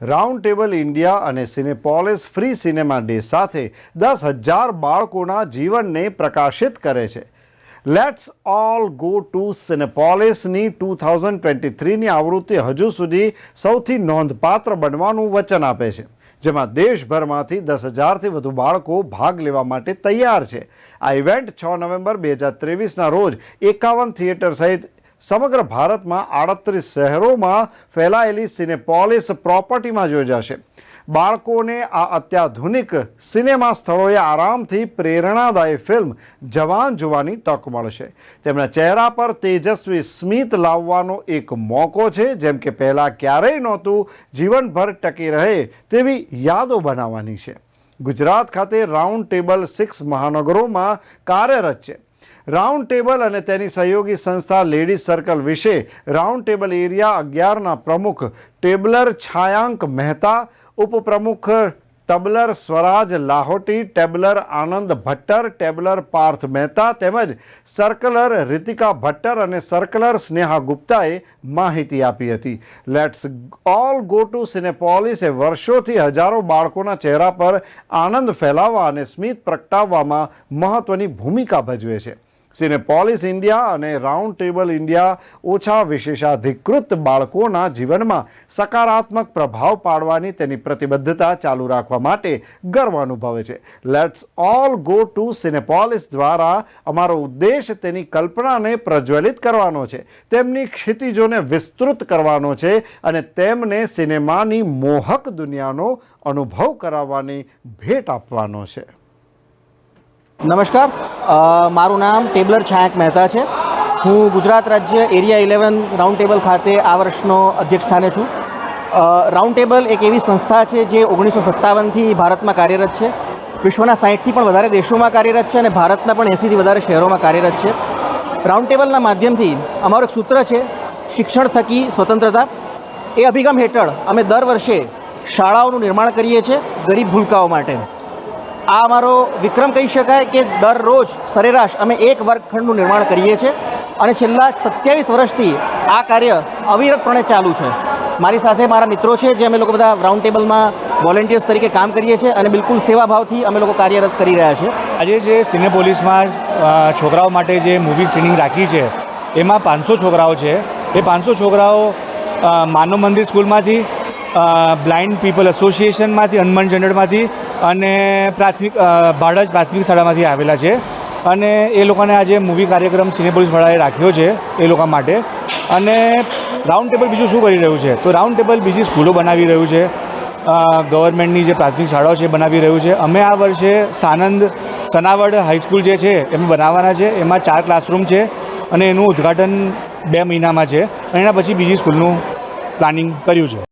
Round table India અને સિનેપોલિસ free cinema day સાથે દસ હજાર બાળકોના જીવનને પ્રકાશિત કરે છે. લેટ્સ ઓલ ગો ટુ સિનેપોલિસની ટુ થાઉઝન્ડ ટ્વેન્ટી થ્રીની આવૃત્તિ હજુ સુધી સૌથી નોંધપાત્ર બનવાનું વચન આપે છે, જેમાં દેશભરમાંથી દસ હજારથી વધુ બાળકો ભાગ લેવા માટે તૈયાર છે. આ ઇવેન્ટ છ નવેમ્બર બે હજાર ત્રેવીસના રોજ એકાવન થિયેટર સહિત સમગ્ર ભારતમાં આડત્રીસ શહેરોમાં ફેલાયેલી સિનેપોલિસ પ્રોપર્ટીમાં યોજાશે. બાળકોને આ અત્યાધુનિક સિનેમા સ્થળોએ આરામથી પ્રેરણાદાયી ફિલ્મ જવાન જોવાની તક મળશે. તેમના ચહેરા પર તેજસ્વી સ્મિત લાવવાનો એક મોકો છે, જેમ કે પહેલાં ક્યારેય નહોતું જીવનભર ટકી રહે તેવી યાદો બનાવવાની છે. ગુજરાત ખાતે રાઉન્ડ ટેબલ સિક્સ મહાનગરોમાં કાર્યરત છે. રાઉન્ડ ટેબલ અને તેની સહયોગી સંસ્થા લેડીઝ સર્કલ વિશે રાઉન્ડ ટેબલ એરિયા અગિયારના પ્રમુખ ટેબલર છાયાંક મહેતા, ઉપપ્રમુખ તબલર સ્વરાજ લાહોટી, ટેબલર આનંદ ભટ્ટર, ટેબલર પાર્થ મહેતા તેમજ સર્કલર રિતિકા ભટ્ટર અને સર્કલર સ્નેહા ગુપ્તાએ માહિતી આપી હતી. લેટ્સ ઓલ ગો ટુ સિનેપોલિસે વર્ષોથી હજારો બાળકોના ચહેરા પર આનંદ ફેલાવવા અને સ્મિત પ્રગટાવવામાં મહત્વની ભૂમિકા ભજવે છે. સિનેપોલિસ ઇન્ડિયા અને રાઉન્ડ ટેબલ ઇન્ડિયા ઓછા વિશેષાધિકૃત બાળકોના જીવનમાં સકારાત્મક પ્રભાવ પાડવાની તેની પ્રતિબદ્ધતા ચાલુ રાખવા માટે ગર્વ અનુભવે છે. Let's all go to Cinepolis દ્વારા અમારો ઉદ્દેશ તેની કલ્પનાને પ્રજ્વલિત કરવાનો છે. તેમની ક્ષિતિજોને વિસ્તૃત કરવાનો છે અને તેમને સિનેમાની મોહક દુનિયાનો અનુભવ કરાવવાની ભેટ આપવાનો છે. નમસ્કાર. મારું નામ ટેબલર છાંક મહેતા છે. હું ગુજરાત રાજ્ય એરિયા ઇલેવન રાઉન્ડ ટેબલ ખાતે આ વર્ષનો અધ્યક્ષ સ્થાને છું. રાઉન્ડ ટેબલ એક એવી સંસ્થા છે જે ઓગણીસો સત્તાવનથી ભારતમાં કાર્યરત છે. વિશ્વના સાહીઠથી પણ વધારે દેશોમાં કાર્યરત છે અને ભારતના પણ એંસીથી વધારે શહેરોમાં કાર્યરત છે. રાઉન્ડ ટેબલના માધ્યમથી અમારું એક સૂત્ર છે, શિક્ષણ થકી સ્વતંત્રતા. એ અભિગમ હેઠળ અમે દર વર્ષે શાળાઓનું નિર્માણ કરીએ છીએ ગરીબ ભૂલકાઓ માટે. આ અમારો વિક્રમ કહી શકાય કે દરરોજ સરેરાશ અમે એક વર્ગખંડનું નિર્માણ કરીએ છીએ અને છેલ્લા સત્યાવીસ વર્ષથી આ કાર્ય અવિરતપણે ચાલુ છે. મારી સાથે મારા મિત્રો છે જે અમે લોકો બધા રાઉન્ડ ટેબલમાં વોલેન્ટિયર્સ તરીકે કામ કરીએ છીએ અને બિલકુલ સેવાભાવથી અમે લોકો કાર્યરત કરી રહ્યા છીએ. આજે જે સિનેપોલિસમાં છોકરાઓ માટે જે મૂવી સ્ક્રીનિંગ રાખી છે, એમાં પાંચસો છોકરાઓ છે. એ પાંચસો છોકરાઓ માનવ મંદિર સ્કૂલમાંથી બ્લાઇન્ડ પીપલ એસોસિએશનમાંથી હનુમાન જનરલમાંથી અને પ્રાથમિક ભાડજ પ્રાથમિક શાળામાંથી આવેલા છે. અને એ લોકોને આજે મૂવી કાર્યક્રમ સિનેપોલિસવાળાએ રાખ્યો છે, એ લોકો માટે. અને રાઉન્ડ ટેબલ બીજું શું કરી રહ્યું છે? તો રાઉન્ડ ટેબલ બીજી સ્કૂલો બનાવી રહ્યું છે. ગવર્મેન્ટની જે પ્રાથમિક શાળાઓ છે બનાવી રહ્યું છે. અમે આ વર્ષે સાનંદ સનાવડ હાઈસ્કૂલ જે છે, એમ બનાવવાના છે. એમાં ચાર ક્લાસરૂમ છે અને એનું ઉદ્ઘાટન બે મહિનામાં છે. અને એના પછી બીજી સ્કૂલનું પ્લાનિંગ કર્યું છે.